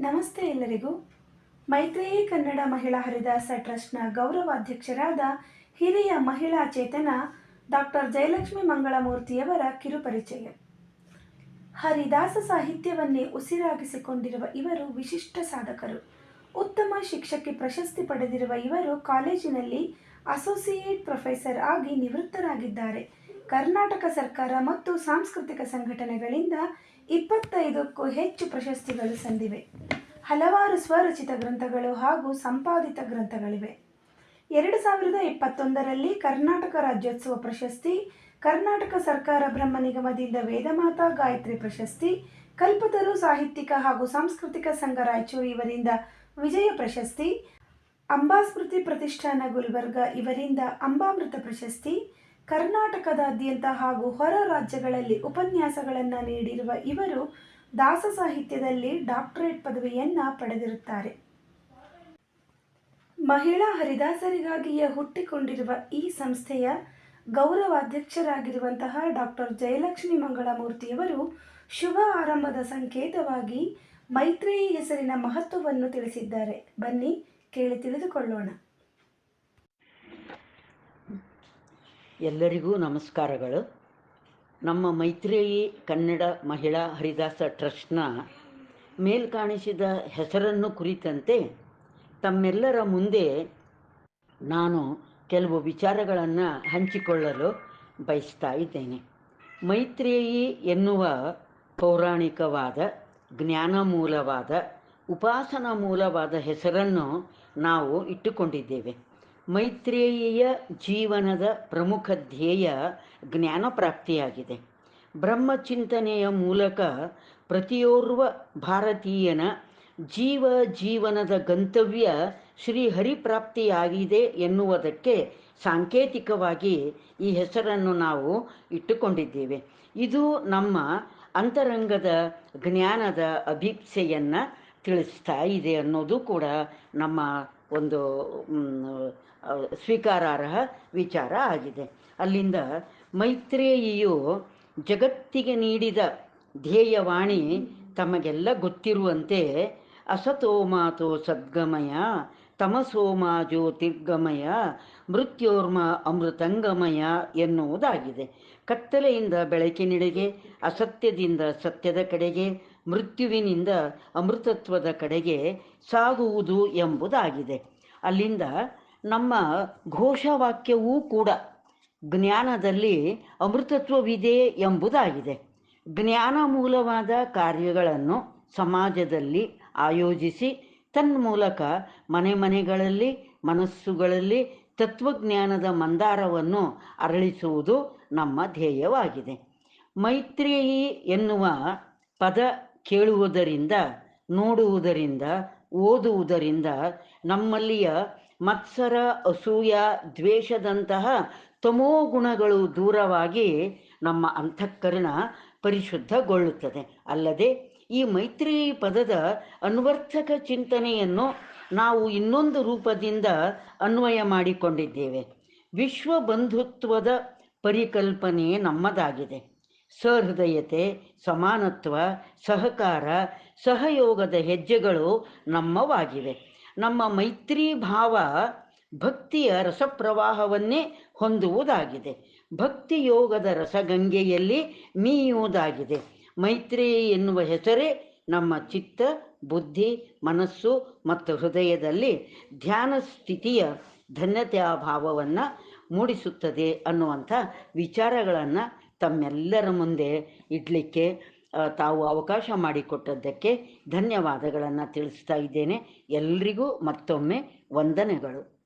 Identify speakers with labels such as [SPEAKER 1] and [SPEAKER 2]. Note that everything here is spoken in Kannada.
[SPEAKER 1] ನಮಸ್ತೆ ಎಲ್ಲರಿಗೂ. ಮೈತ್ರೇಯಿ ಕನ್ನಡ ಮಹಿಳಾ ಹರಿದಾಸ ಟ್ರಸ್ಟ್ನ ಗೌರವಾಧ್ಯಕ್ಷರಾದ ಹಿರಿಯ ಮಹಿಳಾ ಚೇತನ ಡಾಕ್ಟರ್ ಜಯಲಕ್ಷ್ಮಿ ಮಂಗಳಮೂರ್ತಿಯವರ ಕಿರುಪರಿಚಯ. ಹರಿದಾಸ ಸಾಹಿತ್ಯವನ್ನೇ ಉಸಿರಾಗಿಸಿಕೊಂಡಿರುವ ಇವರು ವಿಶಿಷ್ಟ ಸಾಧಕರು. ಉತ್ತಮ ಶಿಕ್ಷಕಿ ಪ್ರಶಸ್ತಿ ಪಡೆದಿರುವ ಇವರು ಕಾಲೇಜಿನಲ್ಲಿ ಅಸೋಸಿಯೇಟ್ ಪ್ರೊಫೆಸರ್ ಆಗಿ ನಿವೃತ್ತರಾಗಿದ್ದಾರೆ. ಕರ್ನಾಟಕ ಸರ್ಕಾರ ಮತ್ತು ಸಾಂಸ್ಕೃತಿಕ ಸಂಘಟನೆಗಳಿಂದ ಇಪ್ಪತ್ತೈದಕ್ಕೂ ಹೆಚ್ಚು ಪ್ರಶಸ್ತಿಗಳು ಸಂದಿವೆ. ಹಲವಾರು ಸ್ವರಚಿತ ಗ್ರಂಥಗಳು ಹಾಗೂ ಸಂಪಾದಿತ ಗ್ರಂಥಗಳಿವೆ. ಎರಡು ಸಾವಿರದ ಇಪ್ಪತ್ತೊಂದರಲ್ಲಿ ಕರ್ನಾಟಕ ರಾಜ್ಯೋತ್ಸವ ಪ್ರಶಸ್ತಿ, ಕರ್ನಾಟಕ ಸರ್ಕಾರ ಬ್ರಹ್ಮ ನಿಗಮದಿಂದ ವೇದಮಾತಾ ಗಾಯತ್ರಿ ಪ್ರಶಸ್ತಿ, ಕಲ್ಪತರು ಸಾಹಿತ್ಯಿಕ ಹಾಗೂ ಸಾಂಸ್ಕೃತಿಕ ಸಂಘ ರಾಯಚೂರು ಇವರಿಂದ ವಿಜಯ ಪ್ರಶಸ್ತಿ, ಅಂಬಾಸ್ಮೃತಿ ಪ್ರತಿಷ್ಠಾನ ಗುಲ್ಬರ್ಗ ಇವರಿಂದ ಅಂಬಾಮೃತ ಪ್ರಶಸ್ತಿ ಕರ್ನಾಟಕದಾದ್ಯಂತ ಹಾಗೂ ಹೊರ ರಾಜ್ಯಗಳಲ್ಲಿ ಉಪನ್ಯಾಸಗಳನ್ನು ನೀಡಿರುವ ಇವರು ದಾಸ ಸಾಹಿತ್ಯದಲ್ಲಿ ಡಾಕ್ಟರೇಟ್ ಪದವಿಯನ್ನು ಪಡೆದಿರುತ್ತಾರೆ. ಮಹಿಳಾ ಹರಿದಾಸರಿಗಾಗಿಯೇ ಹುಟ್ಟಿಕೊಂಡಿರುವ ಈ ಸಂಸ್ಥೆಯ ಗೌರವಾಧ್ಯಕ್ಷರಾಗಿರುವಂತಹ ಡಾಕ್ಟರ್ ಜಯಲಕ್ಷ್ಮಿ ಮಂಗಳಮೂರ್ತಿಯವರು ಶುಭ ಆರಂಭದ ಸಂಕೇತವಾಗಿ ಮೈತ್ರೇಯಿ ಹೆಸರಿನ ಮಹತ್ವವನ್ನು ತಿಳಿಸಿದ್ದಾರೆ. ಬನ್ನಿ ಕೇಳಿ ತಿಳಿದುಕೊಳ್ಳೋಣ.
[SPEAKER 2] ಎಲ್ಲರಿಗೂ ನಮಸ್ಕಾರಗಳು. ನಮ್ಮ ಮೈತ್ರೇಯಿ ಕನ್ನಡ ಮಹಿಳಾ ಹರಿದಾಸ ಟ್ರಸ್ಟ್ನ ಮೇಲ್ಕಾಣಿಸಿದ ಹೆಸರನ್ನು ಕುರಿತಂತೆ ತಮ್ಮೆಲ್ಲರ ಮುಂದೆ ನಾನು ಕೆಲವು ವಿಚಾರಗಳನ್ನು ಹಂಚಿಕೊಳ್ಳಲು ಬಯಸ್ತಾ ಇದ್ದೇನೆ. ಮೈತ್ರೇಯಿ ಎನ್ನುವ ಪೌರಾಣಿಕವಾದ ಜ್ಞಾನ ಮೂಲವಾದ ಉಪಾಸನಾ ಮೂಲವಾದ ಹೆಸರನ್ನು ನಾವು ಇಟ್ಟುಕೊಂಡಿದ್ದೇವೆ. ಮೈತ್ರೇಯಿಯ ಜೀವನದ ಪ್ರಮುಖ ಧ್ಯೇಯ ಜ್ಞಾನ ಪ್ರಾಪ್ತಿಯಾಗಿದೆ. ಬ್ರಹ್ಮಚಿಂತನೆಯ ಮೂಲಕ ಪ್ರತಿಯೋರ್ವ ಭಾರತೀಯನ ಜೀವ ಜೀವನದ ಗಂತವ್ಯ ಶ್ರೀಹರಿಪ್ರಾಪ್ತಿಯಾಗಿದೆ ಎನ್ನುವುದಕ್ಕೆ ಸಾಂಕೇತಿಕವಾಗಿ ಈ ಹೆಸರನ್ನು ನಾವು ಇಟ್ಟುಕೊಂಡಿದ್ದೇವೆ. ಇದು ನಮ್ಮ ಅಂತರಂಗದ ಜ್ಞಾನದ ಅಭಿಪ್ಸೆಯನ್ನು ತಿಳಿಸ್ತಾ ಇದೆ ಅನ್ನೋದು ಕೂಡ ನಮ್ಮ ಒಂದು ಸ್ವೀಕಾರಾರ್ಹ ವಿಚಾರ ಆಗಿದೆ. ಅಲ್ಲಿಂದ ಮೈತ್ರೇಯಿಯು ಜಗತ್ತಿಗೆ ನೀಡಿದ ಧ್ಯೇಯವಾಣಿ ತಮಗೆಲ್ಲ ಗೊತ್ತಿರುವಂತೆ, ಅಸತೋ ಮಾತೋ ಸದ್ಗಮಯ, ತಮಸೋಮ ಜ್ಯೋತಿರ್ಗಮಯ, ಮೃತ್ಯೋರ್ಮ ಅಮೃತಂಗಮಯ ಎನ್ನುವುದಾಗಿದೆ. ಕತ್ತಲೆಯಿಂದ ಬೆಳಕಿನೆಡೆಗೆ, ಅಸತ್ಯದಿಂದ ಸತ್ಯದ ಕಡೆಗೆ ಮೃತ್ಯುವಿನಿಂದ ಅಮೃತತ್ವದ ಕಡೆಗೆ ಸಾಗುವುದು ಎಂಬುದಾಗಿದೆ. ಅಲ್ಲಿಂದ ನಮ್ಮ ಘೋಷವಾಕ್ಯವೂ ಕೂಡ ಜ್ಞಾನದಲ್ಲಿ ಅಮೃತತ್ವವಿದೆ ಎಂಬುದಾಗಿದೆ. ಜ್ಞಾನ ಮೂಲವಾದ ಕಾರ್ಯಗಳನ್ನು ಸಮಾಜದಲ್ಲಿ ಆಯೋಜಿಸಿ, ತನ್ಮೂಲಕ ಮನೆ ಮನೆಗಳಲ್ಲಿ, ಮನಸ್ಸುಗಳಲ್ಲಿ ತತ್ವಜ್ಞಾನದ ಮಂದಾರವನ್ನು ಅರಳಿಸುವುದು ನಮ್ಮ ಧ್ಯೇಯವಾಗಿದೆ. ಮೈತ್ರೇಯಿ ಎನ್ನುವ ಪದ ಕೇಳುವುದರಿಂದ, ನೋಡುವುದರಿಂದ, ಓದುವುದರಿಂದ ನಮ್ಮಲ್ಲಿಯ ಮತ್ಸರ, ಅಸೂಯ, ದ್ವೇಷದಂತಹ ತಮೋಗುಣಗಳು ದೂರವಾಗಿ ನಮ್ಮ ಅಂತಃಕರಣ ಪರಿಶುದ್ಧಗೊಳ್ಳುತ್ತದೆ. ಅಲ್ಲದೆ ಈ ಮೈತ್ರಿ ಪದದ ಅನ್ವರ್ಥಕ ಚಿಂತನೆಯನ್ನು ನಾವು ಇನ್ನೊಂದು ರೂಪದಿಂದ ಅನ್ವಯ ಮಾಡಿಕೊಂಡಿದ್ದೇವೆ. ವಿಶ್ವ ಬಂಧುತ್ವದ ಪರಿಕಲ್ಪನೆ ನಮ್ಮದಾಗಿದೆ. ಸಹೃದಯತೆ ಸಮಾನತ್ವ, ಸಹಕಾರ, ಸಹಯೋಗದ ಹೆಜ್ಜೆಗಳು ನಮ್ಮವಾಗಿವೆ. ನಮ್ಮ ಮೈತ್ರಿ ಭಾವ ಭಕ್ತಿಯ ರಸಪ್ರವಾಹವನ್ನೇ ಹೊಂದುವುದಾಗಿದೆ. ಭಕ್ತಿ ಯೋಗದ ರಸಗಂಗೆಯಲ್ಲಿ ಮೀಯುವುದಾಗಿದೆ. ಮೈತ್ರಿ ಎನ್ನುವ ಹೆಸರೇ ನಮ್ಮ ಚಿತ್ತ, ಬುದ್ಧಿ, ಮನಸ್ಸು ಮತ್ತು ಹೃದಯದಲ್ಲಿ ಧ್ಯಾನ ಸ್ಥಿತಿಯ ಧನ್ಯತೆಯ ಭಾವವನ್ನು ಮೂಡಿಸುತ್ತದೆ ಅನ್ನುವಂಥ ವಿಚಾರಗಳನ್ನು ತಮ್ಮೆಲ್ಲರ ಮುಂದೆ ಇಡಲಿಕ್ಕೆ ತಾವು ಅವಕಾಶ ಮಾಡಿಕೊಟ್ಟದ್ದಕ್ಕೆ ಧನ್ಯವಾದಗಳನ್ನು ತಿಳಿಸ್ತಾ ಇದ್ದೇನೆ. ಎಲ್ರಿಗೂ ಮತ್ತೊಮ್ಮೆ ವಂದನೆಗಳು.